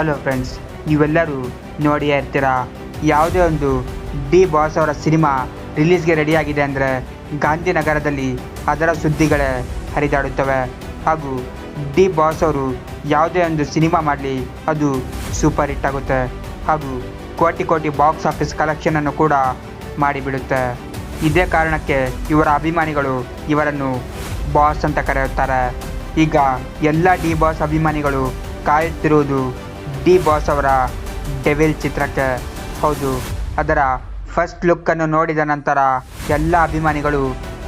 Hello friends ನೀವೆಲ್ಲರೂ ನೋಡಿಯೇ ಇರ್ತೀರಾ? ಯಾವುದೇ ಒಂದು ಡಿ ಬಾಸ್ ಅವರ ಸಿನಿಮಾ ರಿಲೀಸ್ಗೆ ರೆಡಿಯಾಗಿದೆ ಅಂದರೆ ಗಾಂಧಿನಗರದಲ್ಲಿ ಅದರ ಸುದ್ದಿಗಳೇ ಹರಿದಾಡುತ್ತವೆ. ಹಾಗೂ ಡಿ ಬಾಸ್ ಅವರು ಯಾವುದೇ ಒಂದು ಸಿನಿಮಾ ಮಾಡಲಿ ಅದು ಸೂಪರ್ ಹಿಟ್ ಆಗುತ್ತೆ. ಹಾಗೂ ಕೋಟಿ ಕೋಟಿ ಬಾಕ್ಸ್ ಆಫೀಸ್ ಕಲೆಕ್ಷನನ್ನು ಕೂಡ ಮಾಡಿಬಿಡುತ್ತೆ. ಇದೇ ಕಾರಣಕ್ಕೆ ಇವರ ಅಭಿಮಾನಿಗಳು ಇವರನ್ನು ಬಾಸ್ ಅಂತ ಕರೆಯುತ್ತಾರೆ. ಈಗ ಎಲ್ಲ ಡಿ ಬಾಸ್ ಅಭಿಮಾನಿಗಳು ಕಾಯುತ್ತಿರುವುದು ಡಿ ಬಾಸ್ ಅವರ ಡೆವಿಲ್ ಚಿತ್ರಕ್ಕೆ. ಹೌದು, ಅದರ ಫಸ್ಟ್ ಲುಕ್ಕನ್ನು ನೋಡಿದ ನಂತರ ಎಲ್ಲ ಅಭಿಮಾನಿಗಳು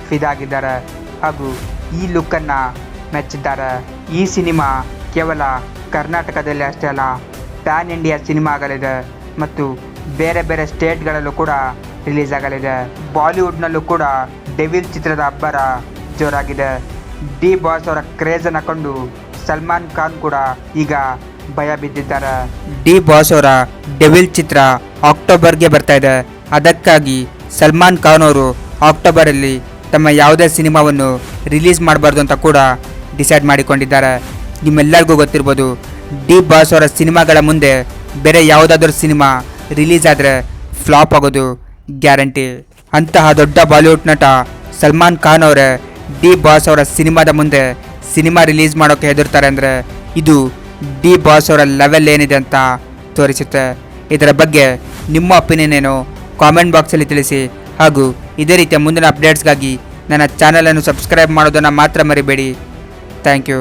ಫಿದಾಗಿದ್ದಾರೆ. ಹಾಗೂ ಈ ಲುಕ್ಕನ್ನು ಮೆಚ್ಚಿದ್ದಾರೆ. ಈ ಸಿನಿಮಾ ಕೇವಲ ಕರ್ನಾಟಕದಲ್ಲಿ ಅಷ್ಟೇ ಅಲ್ಲ, ಪ್ಯಾನ್ ಇಂಡಿಯಾ ಸಿನಿಮಾ ಆಗಲಿದೆ ಮತ್ತು ಬೇರೆ ಬೇರೆ ಸ್ಟೇಟ್ಗಳಲ್ಲೂ ಕೂಡ ರಿಲೀಸ್ ಆಗಲಿದೆ. ಬಾಲಿವುಡ್ನಲ್ಲೂ ಕೂಡ ಡೆವಿಲ್ ಚಿತ್ರದ ಅಬ್ಬರ ಜೋರಾಗಿದೆ. ಡಿ ಬಾಸ್ ಅವರ ಕ್ರೇಜನ್ನು ಕಂಡು ಸಲ್ಮಾನ್ ಖಾನ್ ಕೂಡ ಈಗ ಭಯ ಬಿದ್ದಿದ್ದಾರೆ? ಡಿ ಬಾಸ್ ಅವರ ಡೆವಿಲ್ ಚಿತ್ರ ಅಕ್ಟೋಬರ್ಗೆ ಬರ್ತಾ ಇದೆ. ಅದಕ್ಕಾಗಿ ಸಲ್ಮಾನ್ ಖಾನ್ ಅವರು ಅಕ್ಟೋಬರಲ್ಲಿ ತಮ್ಮ ಯಾವುದೇ ಸಿನಿಮಾವನ್ನು ರಿಲೀಸ್ ಮಾಡಬಾರ್ದು ಅಂತ ಕೂಡ ಡಿಸೈಡ್ ಮಾಡಿಕೊಂಡಿದ್ದಾರೆ. ನಿಮ್ಮೆಲ್ಲರಿಗೂ ಗೊತ್ತಿರ್ಬೋದು, ಡಿ ಬಾಸ್ ಅವರ ಸಿನಿಮಾಗಳ ಮುಂದೆ ಬೇರೆ ಯಾವುದಾದ್ರೂ ಸಿನಿಮಾ ರಿಲೀಸ್ ಆದರೆ ಫ್ಲಾಪ್ ಆಗೋದು ಗ್ಯಾರಂಟಿ. ಅಂತಹ ದೊಡ್ಡ ಬಾಲಿವುಡ್ ನಟ ಸಲ್ಮಾನ್ ಖಾನ್ ಅವರೇ ಡಿ ಬಾಸ್ ಅವರ ಸಿನಿಮಾದ ಮುಂದೆ ಸಿನಿಮಾ ರಿಲೀಸ್ ಮಾಡೋಕ್ಕೆ ಹೆದರ್ತಾರೆ ಅಂದರೆ ಇದು ಡಿ ಬಾಸ್ ಅವರ ಲೆವೆಲ್ ಏನಿದೆ ಅಂತ ತೋರಿಸುತ್ತೆ. ಇದರ ಬಗ್ಗೆ ನಿಮ್ಮ ಒಪಿನಿಯನ್ ಏನು? ಕಾಮೆಂಟ್ ಬಾಕ್ಸಲ್ಲಿ ತಿಳಿಸಿ. ಹಾಗೂ ಇದೇ ರೀತಿಯ ಮುಂದಿನ ಅಪ್ಡೇಟ್ಸ್ಗಾಗಿ ನನ್ನ ಚಾನಲನ್ನು ಸಬ್ಸ್ಕ್ರೈಬ್ ಮಾಡೋದನ್ನು ಮಾತ್ರ ಮರಿಬೇಡಿ. Thank you